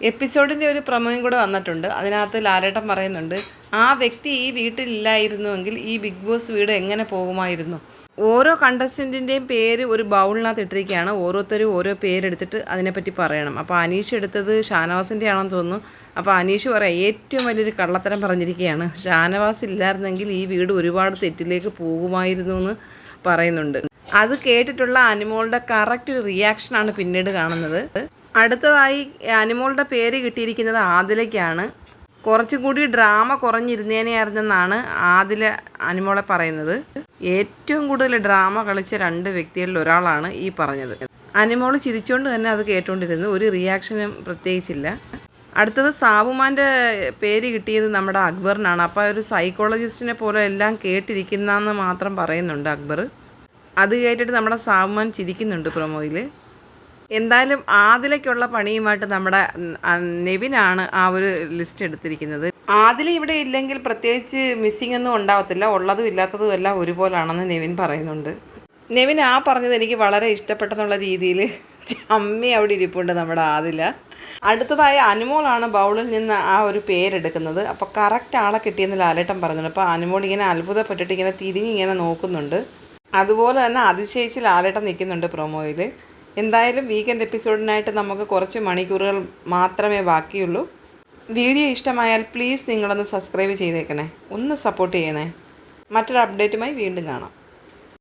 എപ്പിസോഡിന്റെ ഒരു പ്രമേയം കൂടെ വന്നിട്ടുണ്ട്. അതിനകത്ത് ലാലേട്ടൻ പറയുന്നുണ്ട് ആ വ്യക്തി ഈ വീട്ടിലില്ലായിരുന്നുവെങ്കിൽ ഈ ബിഗ് ബോസ് വീട് എങ്ങനെ പോകുമായിരുന്നു? ഓരോ കണ്ടസ്റ്റന്റിന്റെയും പേര് ഒരു ബൗളിനകത്ത് ഇട്ടിരിക്കുകയാണ്. ഓരോരുത്തരും ഓരോ പേരെടുത്തിട്ട് അതിനെപ്പറ്റി പറയണം. അപ്പോൾ അനീഷ് എടുത്തത് ഷാനവാസിന്റെ ആണെന്ന് തോന്നുന്നു. അപ്പോൾ അനീഷ് പറയാം ഏറ്റവും വലിയൊരു കള്ളത്തരം പറഞ്ഞിരിക്കുകയാണ്. ഷാനവാസ് ഇല്ലായിരുന്നെങ്കിൽ ഈ വീട് ഒരുപാട് തെറ്റിലേക്ക് പോകുമായിരുന്നു എന്ന് പറയുന്നുണ്ട്. അത് കേട്ടിട്ടുള്ള അനിമോളുടെ കറക്റ്റ് റിയാക്ഷനാണ് പിന്നീട് കാണുന്നത്. അടുത്തതായി അനിമോളുടെ പേര് കിട്ടിയിരിക്കുന്നത് ആദിലയ്ക്കാണ്. കുറച്ചും കൂടി ഡ്രാമ കുറഞ്ഞിരുന്നേനെയായിരുന്നെന്നാണ് ആദില അനിമോളെ പറയുന്നത്. ഏറ്റവും കൂടുതൽ ഡ്രാമ കളിച്ച രണ്ട് വ്യക്തികളിൽ ഒരാളാണ് ഈ പറഞ്ഞത്. അനിമോൾ ചിരിച്ചുകൊണ്ട് തന്നെ അത് കേട്ടുകൊണ്ടിരുന്നു ഒരു റിയാക്ഷനും പ്രത്യേകിച്ചില്ല. അടുത്തത് സാബുമാന്റെ പേര് കിട്ടിയത് നമ്മുടെ അക്ബറിനാണ്. അപ്പോൾ ഒരു സൈക്കോളജിസ്റ്റിനെ പോലെ എല്ലാം കേട്ടിരിക്കുന്നതെന്ന് മാത്രം പറയുന്നുണ്ട് അക്ബർ. അത് കേട്ടിട്ട് നമ്മുടെ സാബുമാൻ ചിരിക്കുന്നുണ്ട് പ്രൊമോയിൽ എന്തായാലും ആദിലയ്ക്കുള്ള പണിയുമായിട്ട് നമ്മുടെ നെവിനാണ് ആ ഒരു ലിസ്റ്റ് എടുത്തിരിക്കുന്നത്. ആദില ഇവിടെ ഇല്ലെങ്കിൽ പ്രത്യേകിച്ച് മിസ്സിംഗ് ഒന്നും ഉണ്ടാവത്തില്ല. ഉള്ളതും ഇല്ലാത്തതും എല്ലാം ഒരുപോലാണെന്ന് നെവിൻ പറയുന്നുണ്ട്. നെവിൻ ആ പറഞ്ഞത് എനിക്ക് വളരെ ഇഷ്ടപ്പെട്ടെന്നുള്ള രീതിയിൽ അമ്മി അവിടെ ഇരിപ്പുണ്ട് നമ്മുടെ ആദില. അടുത്തതായി അനുമോളാണ് ബൗളിൽ നിന്ന് ആ ഒരു പേരെടുക്കുന്നത്. അപ്പോൾ കറക്റ്റ് ആളെ കിട്ടിയെന്ന് ലാലേട്ടൻ പറഞ്ഞിട്ടുണ്ട്. അപ്പോൾ അനുമോൾ ഇങ്ങനെ അത്ഭുതപ്പെട്ടിട്ട് ഇങ്ങനെ തിരിഞ്ഞിങ്ങനെ നോക്കുന്നുണ്ട്. അതുപോലെ തന്നെ അതിശയിച്ച് ലാലേട്ടൻ നിൽക്കുന്നുണ്ട് പ്രൊമോയിൽ എന്തായാലും വീക്കെൻഡ് എപ്പിസോഡിനായിട്ട് നമുക്ക് കുറച്ച് മണിക്കൂറുകൾ മാത്രമേ ബാക്കിയുള്ളൂ. വീഡിയോ ഇഷ്ടമായാൽ പ്ലീസ് നിങ്ങളൊന്ന് സബ്സ്ക്രൈബ് ചെയ്തേക്കണേ. ഒന്ന് സപ്പോർട്ട് ചെയ്യണേ. മറ്റൊരു അപ്ഡേറ്റുമായി വീണ്ടും കാണാം.